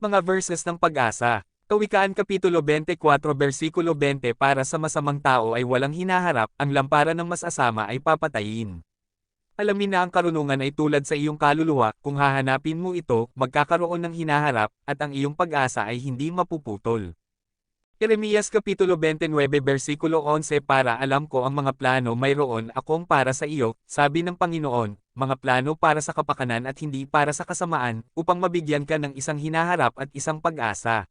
Mga verses ng pag-asa. Kawikaan Kapitulo 24 Versikulo 20 Para sa masamang tao ay walang hinaharap, ang lampara ng masasama ay papatayin. Alamin na ang karunungan ay tulad sa iyong kaluluwa, kung hahanapin mo ito, magkakaroon ng hinaharap, at ang iyong pag-asa ay hindi mapuputol. Jeremias Kapitulo 29 Versikulo 11 Para alam ko ang mga plano mayroon akong para sa iyo, sabi ng Panginoon, mga plano para sa kapakanan at hindi para sa kasamaan, upang mabigyan ka ng isang hinaharap at isang pag-asa.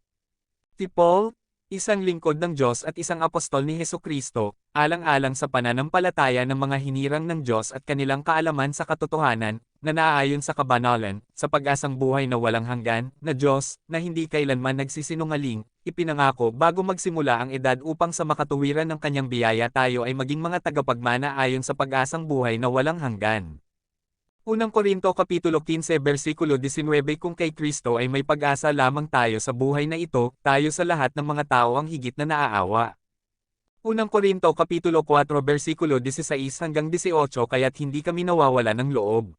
Si Paul, isang lingkod ng Diyos at isang apostol ni Heso Kristo, alang-alang sa pananampalataya ng mga hinirang ng Diyos at kanilang kaalaman sa katotohanan, na naaayon sa kabanalan, sa pag-asang buhay na walang hanggan, na Diyos, na hindi kailanman nagsisinungaling, ipinangako bago magsimula ang edad upang sa makatuwiran ng kanyang biyaya tayo ay maging mga tagapagmana ayon sa pag-asang buhay na walang hanggan. Unang Korinto Kapitulo 15 Versikulo 19 Kung kay Kristo ay may pag-asa lamang tayo sa buhay na ito, tayo sa lahat ng mga tao ang higit na naaawa. Unang Korinto Kapitulo 4 Versikulo 16 hanggang 18 Kaya't hindi kami nawawala ng loob.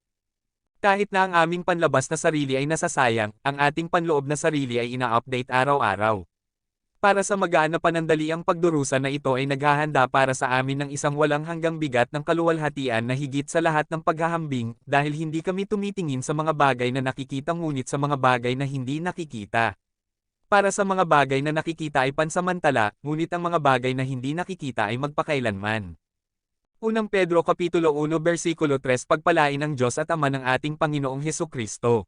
Kahit na ang aming panlabas na sarili ay nasasayang, ang ating panloob na sarili ay ina-update araw-araw. Para sa magaan na panandali ang pagdurusa na ito ay naghahanda para sa amin ng isang walang hanggang bigat ng kaluwalhatian na higit sa lahat ng paghahambing, dahil hindi kami tumitingin sa mga bagay na nakikita ngunit sa mga bagay na hindi nakikita. Para sa mga bagay na nakikita ay pansamantala, ngunit ang mga bagay na hindi nakikita ay magpakailanman. Unang Pedro Kapitulo 1 Versikulo 3 Pagpalain ng Diyos at Ama ng ating Panginoong Heso Kristo.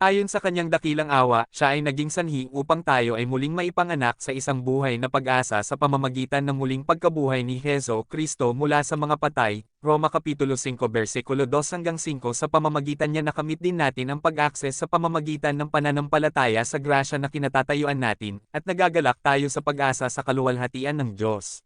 Ayon sa kanyang dakilang awa, siya ay naging sanhi upang tayo ay muling maipanganak sa isang buhay na pag-asa sa pamamagitan ng muling pagkabuhay ni Heso Kristo mula sa mga patay, Roma Kapitulo 5 versikulo 2 hanggang 5 sa pamamagitan niya nakamit din natin ang pag-access sa pamamagitan ng pananampalataya sa grasya na kinatatayuan natin, at nagagalak tayo sa pag-asa sa kaluwalhatian ng Diyos.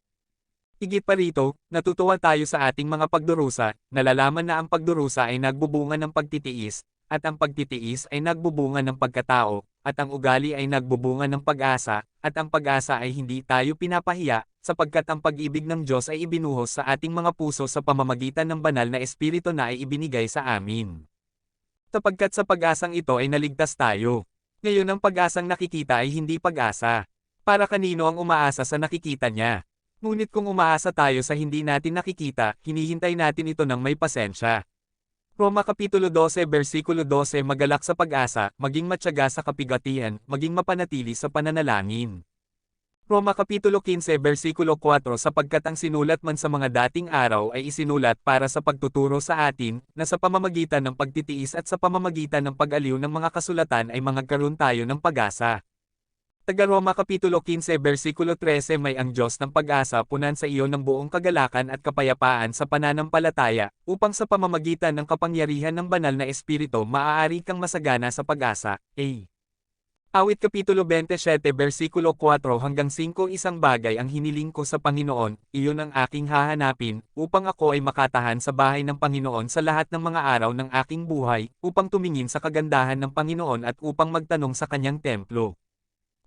Higit pa rito, natutuwa tayo sa ating mga pagdurusa, nalalaman na ang pagdurusa ay nagbubunga ng pagtitiis, at ang pagtitiis ay nagbubunga ng pagkatao, at ang ugali ay nagbubunga ng pag-asa, at ang pag-asa ay hindi tayo pinapahiya, sapagkat ang pag-ibig ng Diyos ay ibinuhos sa ating mga puso sa pamamagitan ng banal na Espiritu na ay ibinigay sa amin. Sapagkat sa pag-asang ito ay naligtas tayo. Ngayon ang pag-asang nakikita ay hindi pag-asa. Para kanino ang umaasa sa nakikita niya? Ngunit kung umaasa tayo sa hindi natin nakikita, hinihintay natin ito ng may pasensya. Roma Kapitulo 12 Versikulo 12 Magalak sa pag-asa, maging matyaga sa kapigatian, maging mapanatili sa pananalangin. Roma Kapitulo 15 Versikulo 4 Sapagkat ang sinulat man sa mga dating araw ay isinulat para sa pagtuturo sa atin, na sa pamamagitan ng pagtitiis at sa pamamagitan ng pag-aliw ng mga kasulatan ay mangagkaroon tayo ng pag-asa. Taga Roma Kapitulo 15 Versikulo 13 May ang Diyos ng pag-asa punan sa iyo ng buong kagalakan at kapayapaan sa pananampalataya, upang sa pamamagitan ng kapangyarihan ng banal na Espiritu maaari kang masagana sa pag-asa. A. Awit Kapitulo 27 Versikulo 4 hanggang 5 Isang bagay ang hiniling ko sa Panginoon, iyon ang aking hahanapin, upang ako ay makatahan sa bahay ng Panginoon sa lahat ng mga araw ng aking buhay, upang tumingin sa kagandahan ng Panginoon at upang magtanong sa kanyang templo.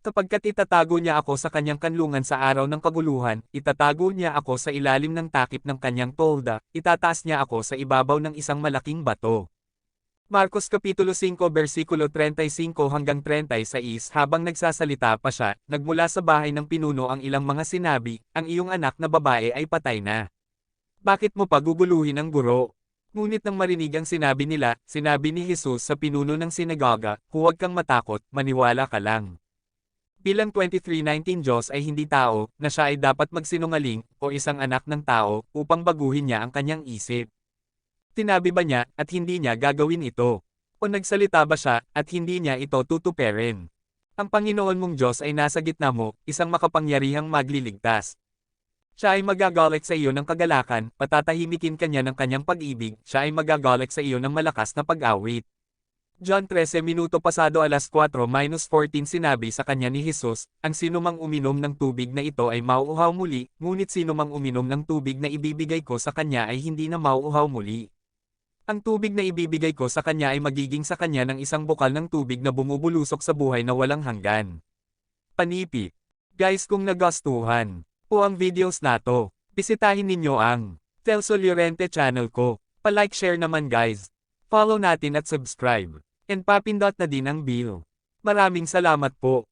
Kapagkat itatago niya ako sa kanyang kanlungan sa araw ng kaguluhan, itatago niya ako sa ilalim ng takip ng kanyang tolda, itataas niya ako sa ibabaw ng isang malaking bato. Marcos Kapitulo 5 versikulo 35 hanggang 36 Habang nagsasalita pa siya, nagmula sa bahay ng pinuno ang ilang mga sinabi, ang iyong anak na babae ay patay na. Bakit mo pa guguluhin ang guro? Ngunit nang marinig ang sinabi nila, sinabi ni Jesus sa pinuno ng sinagoga, huwag kang matakot, maniwala ka lang. Bilang 2319 Diyos ay hindi tao, na siya ay dapat magsinungaling, o isang anak ng tao, upang baguhin niya ang kanyang isip. Tinabi ba niya, at hindi niya gagawin ito? O nagsalita ba siya, at hindi niya ito tutuperin? Ang Panginoon mong Diyos ay nasa gitna mo, isang makapangyarihang magliligtas. Siya ay magagalit sa iyo ng kagalakan, patatahimikin kanya ng kanyang pag-ibig, siya ay magagalit sa iyo ng malakas na pag-awit. John 13 minuto pasado alas 4 minus 14 sinabi sa kanya ni Jesus, ang sinumang uminom ng tubig na ito ay mauuhaw muli, ngunit sinumang uminom ng tubig na ibibigay ko sa kanya ay hindi na mauuhaw muli. Ang tubig na ibibigay ko sa kanya ay magiging sa kanya ng isang bukal ng tubig na bumubulusok sa buhay na walang hanggan. Panipi. Guys kung nagastuhan po ang videos na to, bisitahin ninyo ang Telso Llorente channel ko. Pa-like share naman guys. Follow natin at subscribe. And papindot na din ang bell. Maraming salamat po.